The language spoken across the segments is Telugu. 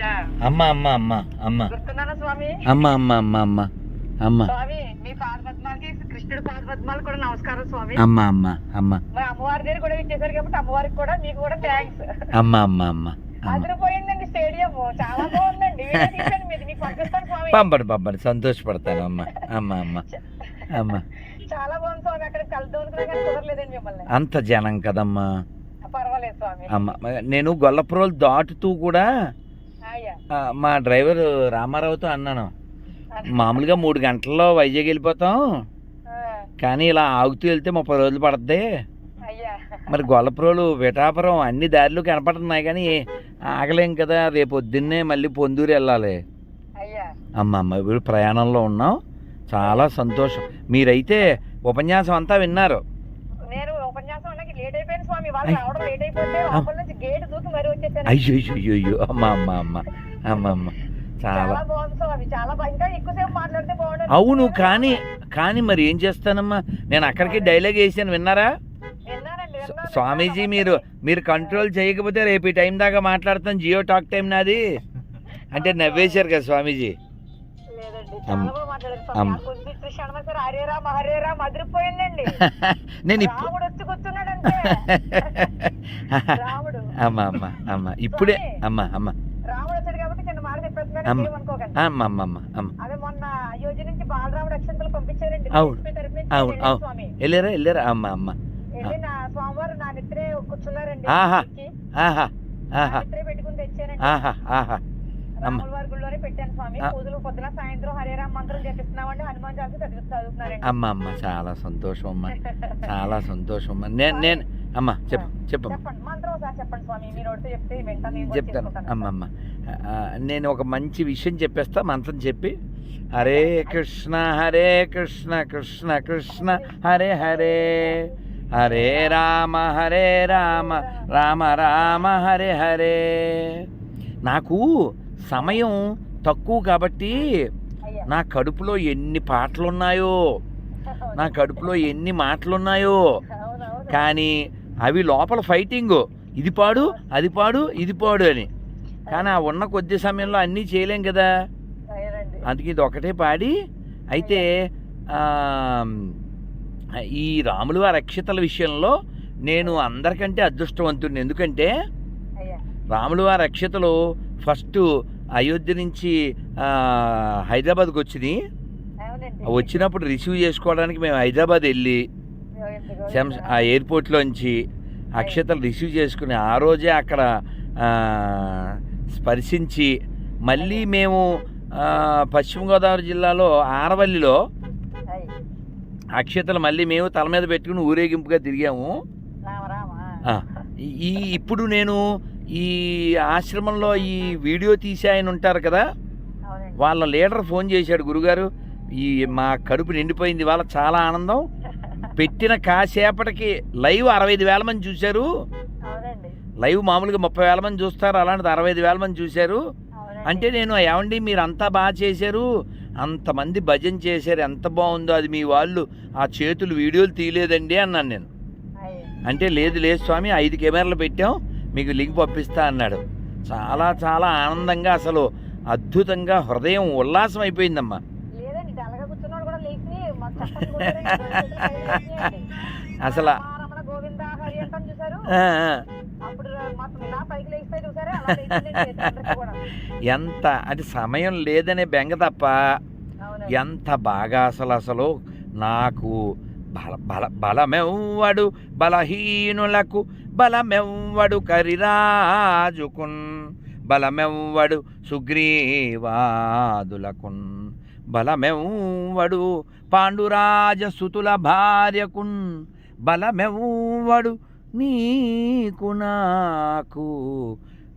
అమ్మ అమ్మ అమ్మ అమ్మ అమ్మ అమ్మ అమ్మ అమ్మ అమ్మ అమ్మ అమ్మ అమ్మ మరి అమ్మవారి దగ్గర కూడా ఇచ్చేసారు కాబట్టి అమ్మవారికి కూడా మీకు కూడా థ్యాంక్స్ అమ్మ అమ్మ అమ్మ అమ్మ అదిరిపోయిందండి స్టేడియం. చాలా బాగుందండి. పంపండి పంపండి. సంతోషపడతాను అమ్మ అమ్మ అమ్మ అమ్మ. చాలా బాగుంది స్వామి. అక్కడ కలుద్దాం మిమ్మల్ని. అంత జనం కదమ్మా. పర్వాలేదు స్వామి. అమ్మ నేను గొల్లపురోలు దాటుతూ కూడా మా డ్రైవర్ రామారావుతో అన్నాను. మామూలుగా మూడు గంటల్లో వైజాగ్ వెళ్ళిపోతాం. కానీ ఇలా ఆగుతూ వెళ్తే ముప్పై రోజులు పడుతుంది మరి గొల్లపురోలు విటాపురం అన్ని దారిలో కనపడుతున్నాయి కానీ ఆగలేం కదా. రేపు పొద్దున్నే మళ్ళీ పొందూరు వెళ్ళాలి. అయ్యా. అమ్మ అమ్మ ఇప్పుడు ప్రయాణంలో ఉన్నాం. చాలా సంతోషం. మీరైతే ఉపన్యాసం అంతా విన్నారు. లేట్ అయిపోయింది స్వామి. వాళ్ళు అయ్. రావడం లేట్ అయిపోతే లోపల నుంచి గేట్ దూకి మరి వచ్చేసాను అయ్యో అయ్యో అయ్యో అయ్యో. అమ్మ అమ్మ అమ్మ. అమ్మ అమ్మ. చాలా. చాలా బాగుంది స్వామి. చాలా బా- ఇంకా ఎక్కువసేపు మాట్లాడితే బాగుండదు. అవును కానీ కానీ మరి ఏం చేస్తానమ్మా? నేను అక్కడికి డైలాగ్ వేసాను విన్నారా? విన్నానండి విన్నాను. స్వామీజీ మీరు మీరు కంట్రోల్ చేయకపోతే రేపు ఈ టైం దాకా మాట్లాడతాను. జియో టాక్ టైం నాది. అంటే నవ్వేశారు కదా స్వామీజీ. లేదండి అమ్మ. చాలా బాగా మాట్లాడారు అమ్మ. స్వామి కొంచెం కృష్ణ సార్ హరే రామ హరే రామ అదిరిపోయిందండి. నేను ఇప్పుడు రాముడు వచ్చి అమ్మ అమ్మ అమ్మ. ఇప్పుడే అమ్మ అమ్మ. అవును. అవును, అవును. వెళ్ళారా వెళ్ళారా? అమ్మ అమ్మ. ఆహా. ఆహా. ఆహా. ఆహా ఆహా. అమ్మ. అమ్మ అమ్మ చాలా సంతోషం అమ్మ. చాలా సంతోషం అమ్మ. నేను నేను అమ్మ చెప్పు కూడా చెప్తాను. చేసుకుంటాను. అమ్మ అమ్మ. ఆ, నేను ఒక మంచి విషయం చెప్పేస్తా మంత్రం చెప్పి. హరే కృష్ణ హరే కృష్ణ కృష్ణ కృష్ణ హరే హరే. హరే రామ హరే రామ. రామ రామ హరే హరే. నాకు సమయం తక్కువ కాబట్టి నా కడుపులో ఎన్ని పాటలు ఉన్నాయో నా కడుపులో ఎన్ని మాటలు ఉన్నాయో అవునవును. కానీ అవి లోపల ఫైటింగ్. ఇది పాడు అది పాడు ఇది పాడు అని. కానీ ఆ ఉన్న కొద్ది సమయంలో అన్నీ చేయలేం కదా. అందుకే ఇది ఒకటే పాడి. అయితే ఈ రాములు వారి అక్షతల విషయంలో నేను అందరికంటే అదృష్టవంతుడిని. ఎందుకంటే రాములు వారి అక్షతలు ఫస్ట్ అయోధ్య నుంచి హైదరాబాద్కి అవునండి. వచ్చినప్పుడు రిసీవ్ చేసుకోవడానికి మేము హైదరాబాద్ వెళ్ళి ఆ ఎయిర్పోర్ట్లోంచి అక్షతలు రిసీవ్ చేసుకుని ఆ రోజే అక్కడ స్పర్శించి మళ్ళీ మేము పశ్చిమ గోదావరి జిల్లాలో ఆరవల్లిలో. అక్షతలు మళ్ళీ మేము తల మీద పెట్టుకుని ఊరేగింపుగా తిరిగాము. ఈ ఇప్పుడు నేను ఈ ఆశ్రమంలో ఈ వీడియో తీసే ఆయన ఉంటారు కదా వాళ్ళ లీడర్ ఫోన్ చేశాడు గురుగారు ఈ మా కడుపు నిండిపోయింది వాళ్ళ చాలా ఆనందం. పెట్టిన కాసేపటికి లైవ్ అరవై ఐదు వేల మంది చూశారు. లైవ్ మామూలుగా ముప్పై వేల మంది చూస్తారు అలాంటిది అరవై ఐదు వేల మంది చూశారు. అంటే నేను ఏమండి మీరు అంతా బాగా చేశారు. అంతమంది భజన చేశారు. ఎంత బాగుందో అది మీ వాళ్ళు. ఆ చేతులు వీడియోలు తీయలేదండి అన్నాను నేను. అంటే లేదు లేదు స్వామి ఐదు కెమెరాలు పెట్టాం. మీకు లింక్ పంపిస్తా అన్నాడు. చాలా చాలా ఆనందంగా అసలు అద్భుతంగా హృదయం ఉల్లాసం అయిపోయిందమ్మా. అసలు ఎంత అది సమయం లేదనే బెంగ తప్ప ఎంత బాగా అసలు అసలు నాకు బల బల బలమెవ్వడు బలహీనులకు బలమెవ్వడు కరిరాజుకున్ బలమెవ్వడు సుగ్రీవాదులకున్ బలమెవ్వడు పాండురాజ సుతుల భార్యకున్ బలమెవ్వడు నీకు నాకు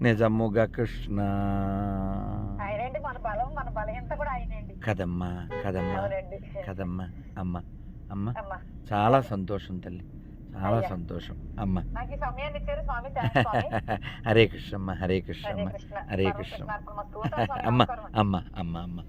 నిజముగా కృష్ణ. కదమ్మా కదమ్మా కదమ్మా అమ్మ. అమ్మ. చాలా సంతోషం తల్లి. చాలా. సంతోషం. అమ్మ. హరే కృష్ణమ్మ హరే కృష్ణమ్మ కృష్ణ. హరే కృష్ణ. అమ్మ. అమ్మ అమ్మ అమ్మ.